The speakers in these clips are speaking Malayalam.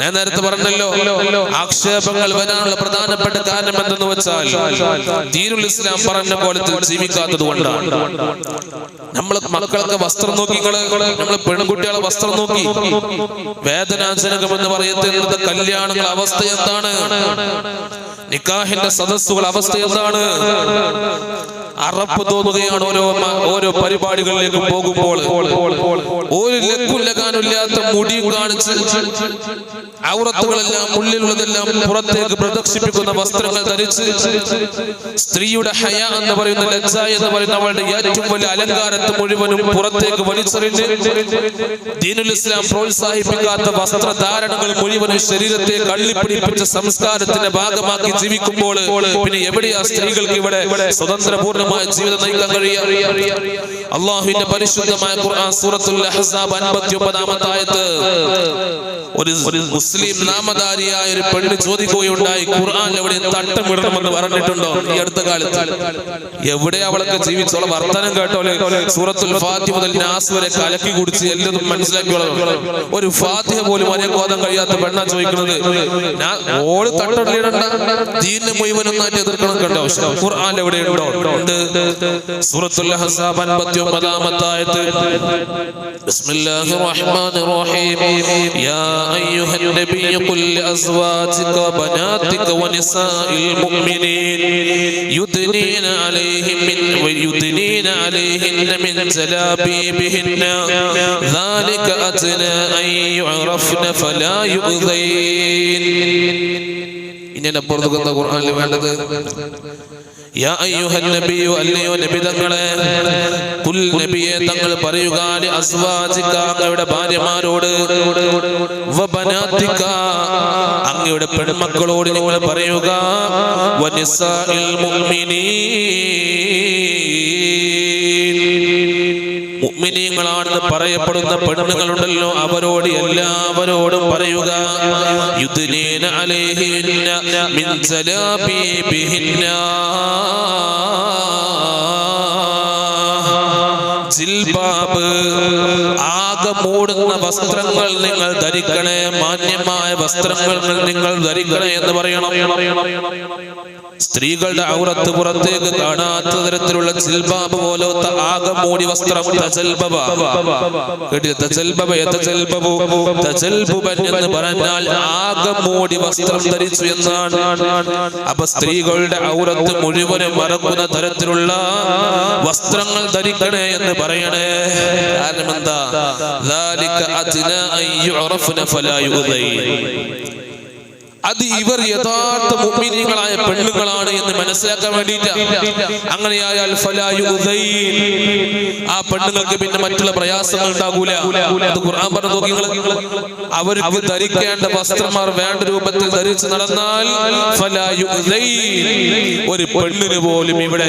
ഞാൻ നേരത്തെ പറഞ്ഞല്ലോ ആക്ഷേപങ്ങൾ വരാനുള്ള പ്രധാനപ്പെട്ട കാരണം എന്തെന്ന് വെച്ചാൽ ദീനുൽ ഇസ്ലാം പറഞ്ഞ കോലത്തിൽ ജീവിക്കാത്തത് കൊണ്ടാണ്. നമ്മൾ മക്കളൊക്കെ വസ്ത്രം നോക്കി നമ്മൾ പെൺകുട്ടികളെ വസ്ത്രം നോക്കി. വേദനാജനകം എന്ന് പറയുന്നത് കല്യാണങ്ങളുടെ അവസ്ഥ എന്താണ്? നിക്കാഹിന്റെ സദസ്സുകൾ അവസ്ഥ എന്താണ്? അറപ്പ് തോന്നുകയാണ് ഓരോ ഓരോ പരിപാടികളിലേക്ക് പോകുമ്പോൾ. ഒരു ലക്കുല്ലകാനില്ലാത്ത മുടി കാണിച്ച് ഔറത്തുകളെല്ലാം ഉള്ളിലുള്ളതെല്ലാം പുറത്തേക്ക് പ്രദർശിപ്പിക്കുന്ന വസ്ത്രങ്ങൾ ധരിച്ച് സ്ത്രീയുടെ ഹയ എന്ന് പറയുന്ന ലജ്ജ എന്ന് പറയുന്ന അവളുടെ ഏറ്റവും വലിയ അലങ്കാരത്തെ മുഴുവനും പുറത്തേക്ക് വലിച്ചെറിഞ്ഞ് ദീനുൽ ഇസ്ലാം പ്രോത്സാഹിപ്പിക്കാത്ത വസ്ത്രധാരണങ്ങൾ മുഴുവനും ശരീരത്തെ കള്ളിപ്പിടിപ്പിച്ച സംസ്കാരത്തിന്റെ ഭാഗമാക്കി ജീവിക്കുമ്പോൾ പിന്നെ എവിടെയാ സ്ത്രീകൾക്ക് ഇവിടെ സ്വതന്ത്രപൂർണമായ ജീവിതം നയിക്കാൻ കഴിയുക. അള്ളാഹുവിന്റെ പരിശുദ്ധമായ ഖുർആൻ സൂറത്തുൽ അഹ്സാബ് 59 ആയത്ത്. ഒരു മുസ്ലിം നാമധാരിയായ ഒരു പെണ്ണ് ചോദിക്കുകയുണ്ടായി ഖുർആൻ എവിടെ? തട്ടമിടണമെന്ന് പറഞ്ഞിട്ടുണ്ടോ? ഈ അടുത്ത കാലത്ത്. എവിടെ അവളൊക്കെ ജീവിച്ചോളെ വർത്തനം കേട്ടോലെ സൂറത്തുൽ ഫാത്തിഹ മുതൽ നാസ് വരെ കലക്കി കുടിച്ച് എല്ലതും മനസ്സിലാക്കിയോളാം. ഒരു ഫാത്തിഹ പോലും അറിയാൻ കോതം കഴിയാത്ത പെണ്ണാ ചോദിക്കുന്നത്. ഞാൻ ഓൾ തട്ടടലിടണ്ട ദീനിനെ മുഴുവൻ ഒന്നായിട്ട് എതിർക്കണം കേട്ടോ ഖുർആൻ എവിടെ ഉണ്ടോ? ഉണ്ട്. സൂറത്തുൽ അഹ്സാബ് 59 ആയത്ത് ബിസ്മില്ലാഹിർ റഹ്മാനിർ റഹീം യാ أيها النبي قل لأزواجك وبناتك ونساء المؤمنين يدنين عليهم من ويدنين عليهن من جلابيبهن ذلك أدنى أن يعرفن فلا يؤذين ഇങ്ങനെ പുറത്തുക്കുന്ന ഖുർആനിൽ വേണ്ടത് യാ അയ്യുഹൻ നബിയു അല്ലയോ നബി തങ്ങളെ കുൽ നബിയെ തങ്ങൾ പറയുക ലി അസ്വാജിക അങ്ങയുടെ ഭാര്യമാരോട് അങ്ങയുടെ പെൺമക്കളോട് നിങ്ങൾ പറയുക വ നിസാഇൽ മുഅ്മിനീൻ. മുഅ്മിനീങ്ങളാണെന്ന് പറയപ്പെടുന്ന പെണ്ണുങ്ങളുണ്ടല്ലോ അവരോട് എല്ലാവരോടും പറയുക. മിൻ ജിൽബാബ് ആകെ മൂടുന്ന വസ്ത്രങ്ങൾ നിങ്ങൾ ധരിക്കണേ മാന്യമായ വസ്ത്രങ്ങൾ നിങ്ങൾ ധരിക്കണേ എന്ന് പറയണം. സ്ത്രീകളുടെ ഔറത്ത് പുറത്തേക്ക് കാണാത്ത തരത്തിലുള്ള ജിൽബാബ് പോലത്തെ ആകെ മൂടി വസ്ത്രം എന്ന് പറഞ്ഞാൽ ആകെ മൂടി വസ്ത്രം ധരിച്ചു എന്നാണ്. അപ്പൊ സ്ത്രീകളുടെ ഔറത്ത് മുഴുവനും മറക്കുന്ന തരത്തിലുള്ള വസ്ത്രങ്ങൾ ധരിക്കണേ എന്ന് പറയണേ. കാരണം എന്താ അത് ഇവർ യഥാർത്ഥ മുഅ്മിനീങ്ങളായ പെണ്ണുങ്ങളാണ് എന്ന് മനസ്സിലാക്കാൻ വേണ്ടിയിട്ട്. അങ്ങനെയായാൽ. ആ പെണ്ണുങ്ങൾക്ക് പിന്നെ മറ്റുള്ള പ്രയാസങ്ങൾ ഉണ്ടാകൂല. അത് ഖുർആൻ പറഞ്ഞു നോക്കി അവർക്ക് ധരിക്കേണ്ട വസ്ത്രമാർ വേണ്ട രൂപത്തിൽ ധരിച്ചു നടന്നാൽ. ഒരു പെണ്ണിന് പോലും ഇവിടെ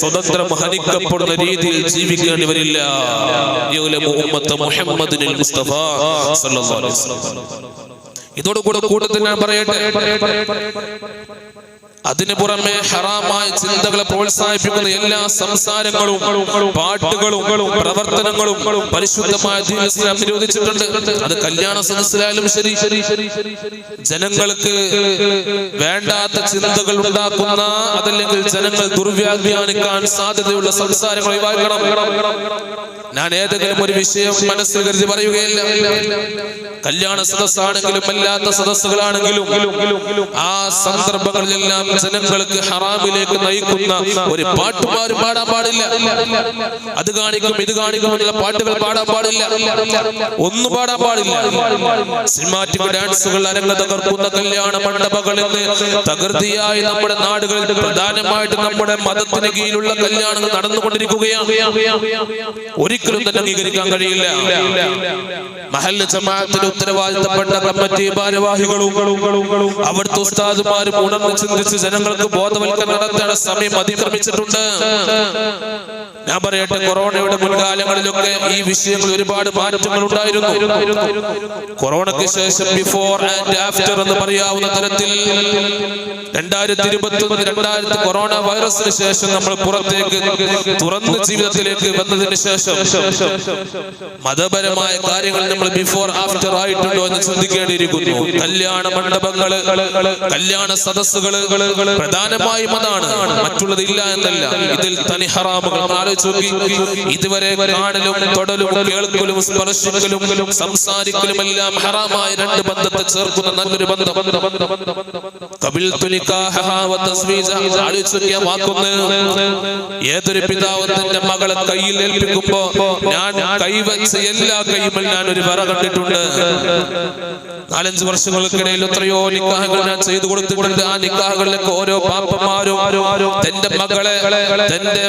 സ്വതന്ത്രം ഹനിക്കപ്പെടുന്ന രീതിയിൽ ജീവിക്കേണ്ടി വരില്ല. മുഹമ്മദ് മുസ്തഫ സല്ലല്ലാഹു അലൈഹി വസല്ലം. ഇതോടുകൂടെ കൂട്ടത്തിൽ ഞാൻ പറയട്ടെ. അതിനു പുറമെ ഹറാമായ ചിന്തകളെ പ്രോത്സാഹിപ്പിക്കുന്ന എല്ലാ സംസാരങ്ങളും പാട്ടുകളും പ്രവർത്തനങ്ങളും പരിശുദ്ധമായ ഇസ്ലാം നിരോധിച്ചിട്ടുണ്ട്. അത് കല്യാണ സദസ്സിലായാലും ശരി. ജനങ്ങൾക്ക് വേണ്ടാത്ത ചിന്തകൾ ഉണ്ടാക്കുന്ന അതല്ലെങ്കിൽ ജനങ്ങൾ ദുർവ്യാഖ്യാനിക്കാൻ സാധ്യതയുള്ള സംസാരങ്ങൾ ഒഴിവാക്കണം. ഞാൻ ഏതെങ്കിലും ഒരു വിഷയം മനസ്സിൽ കരുതി പറയുകയില്ല. കല്യാണ സദസ്സാണെങ്കിലും അല്ലാത്ത സദസ്സുകളാണെങ്കിലും ആ സന്ദർഭങ്ങളിലെല്ലാം ജനങ്ങൾക്ക് ഹറാമിലേക്ക് നയിക്കുന്ന ഒരു പാട്ടുമാരും പാടാൻ പാടില്ല. അത് കാണിക്കും ഇത് കാണിക്കും പാട്ടുകൾ പാടാൻ പാടില്ല. ഒന്നും പാടാൻ പാടില്ല. സിനിമാറ്റിക് ഡാൻസുകൾ അരങ്ങ തകർക്കുന്ന കല്യാണ മണ്ഡപങ്ങളിൽ തകൃതിയായി നമ്മുടെ നാടുകളിൽ പ്രധാനമായിട്ട് നമ്മുടെ മതത്തിന് കീഴിലുള്ള കല്യാണങ്ങൾ നടന്നുകൊണ്ടിരിക്കുകയാണ്. ഒരിക്കലും തന്നെ അംഗീകരിക്കാൻ കഴിയില്ല. മഹല്ല ജമാഅത്തിന് ഉത്തരവാദിത്തപ്പെട്ട കമ്മിറ്റി ഭാരവാഹികളും അവിടുത്തെ ഉസ്താദുമാരും ഉണർന്ന് ചിന്തിച്ച് ജനങ്ങൾക്ക് ബോധവൽക്കരണം നടത്തേണ്ട സമയം അതിക്രമിച്ചിട്ടുണ്ട്. ഞാൻ പറയട്ടെ കൊറോണയുടെ മുൻകാലങ്ങളിലൊക്കെ ഈ വിഷയങ്ങൾ ഒരുപാട് മാറ്റങ്ങൾ ഉണ്ടായിരുന്നു. കൊറോണയ്ക്ക് ശേഷം ബിഫോർ ആൻഡ് ആഫ്റ്റർ എന്ന് പറയാവുന്ന തരത്തിൽ രണ്ടായിരത്തി ഇരുപത്തി ഒന്ന് രണ്ടായിരത്തി കൊറോണ വൈറസിന് ശേഷം നമ്മൾ പുറത്തേക്ക് തുറന്ന ജീവിതത്തിലേക്ക് വന്നതിന് ശേഷം മതപരമായ കാര്യങ്ങൾ നമ്മൾ ബിഫോർ ആഫ്റ്റർ ഉണ്ടായിട്ടുണ്ടോ എന്ന് ചിന്തിക്കേണ്ടിയിരിക്കുന്നു കല്യാണ മണ്ഡപങ്ങൾ കല്യാണ സദസ്സുകൾ പ്രധാനമായും അതാണ്. മറ്റുള്ളത് ഇല്ല എന്നല്ല. ഇതിൽ തനി ഹറാമുകൾ. ഇതുവരെ കാണലും തൊടലും കേൾക്കലും സ്പർശിക്കലും സംസാരിക്കലും എല്ലാം ഹറാമായ രണ്ട് ബന്ധത്തെ ചേർക്കുന്ന നല്ലൊരു ബന്ധം. വാക്കൊന്ന്. ഏതൊരു പിതാവ് തന്റെ മകളെ കയ്യിൽ ഏൽപ്പിക്കുമ്പോ ഞാൻ കൈവച്ച എല്ലാ കൈമൽ ഞാൻ ഒരു വിറ കണ്ടിട്ടുണ്ട്. നാലഞ്ച് വർഷങ്ങൾക്കിടയിൽ എത്രയോ നിക്കാഹകൾ ഞാൻ ചെയ്തു കൊടുത്തിട്ടുണ്ട്. ആ നിക്കാഹുകളിലൊക്കെ ഓരോ പാപ്പന്മാരും തന്റെ മകളെ തന്റെ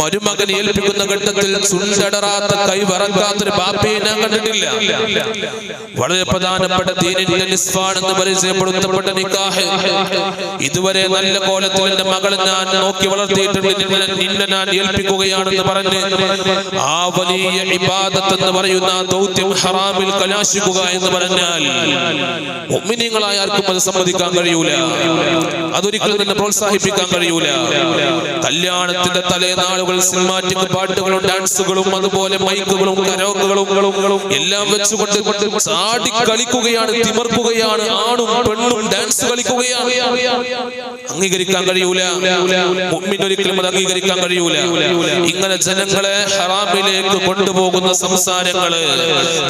മരുമകനെ ഏൽപ്പിക്കുന്ന ഘട്ടത്തിൽ ചുണ്ടടറാത്ത കൈ വറക്കാത്തൊരു ബാപ്പയെ ഞാൻ കണ്ടിട്ടില്ല. വളരെ പ്രധാനപ്പെട്ട ദീനിന്റെ പരിചയപ്പെടുത്തപ്പെട്ട നിക്കാഹ്. ഇതുവരെ നല്ല കോലത്തിൽ എന്റെ മകളെ ഞാൻ നോക്കി വളർത്തിയിട്ടുണ്ട്. നിന്നെ ഞാൻ ഏൽപ്പിക്കുകയാണെന്ന് പറഞ്ഞ് ആ വലിയ ഇബാദത്ത് എന്ന് പറയുന്ന ദൗത്യം ഹറാമിൽ കലാശിക്കുക എന്ന് പറഞ്ഞാൽ ഒമ്മിനിയങ്ങളായ ആർക്കും അത് സമ്മതിക്കാൻ കഴിയൂല. അതൊരിക്കലും തന്നെ പ്രോത്സാഹിപ്പിക്കാൻ കഴിയൂല. കല്യാണത്തിന്റെ തലേനാളുകൾ സിനിമാറ്റിക് പാട്ടുകളും ഡാൻസുകളും അതുപോലെ മൈക്കുകളും കരോക്കുകളും എല്ലാം വെച്ചുകൊണ്ട് ചാടി കളിക്കുകയാണ് തിമർക്കുകയാണ് ആണും പെണ്ണും ഡാൻസ് കളിക്കുകയാണ്. അംഗീകരിക്കാൻ കഴിയൂല. ഒരിക്കലും അത് അംഗീകരിക്കാൻ കഴിയൂല. ഇങ്ങനെ ജനങ്ങളെ ഹറാമിലേക്ക് കൊണ്ടുപോകുന്ന സംസാരങ്ങൾ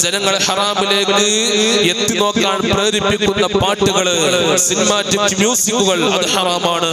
ജനങ്ങളെ ഹറാമിലേക്ക് എത്തി നോക്കാൻ പ്രേരിപ്പിക്കുന്ന പാട്ടുകൾ സിനിമാറ്റിക് മ്യൂസിക്കുകൾ അത് ഹറാമാണ്.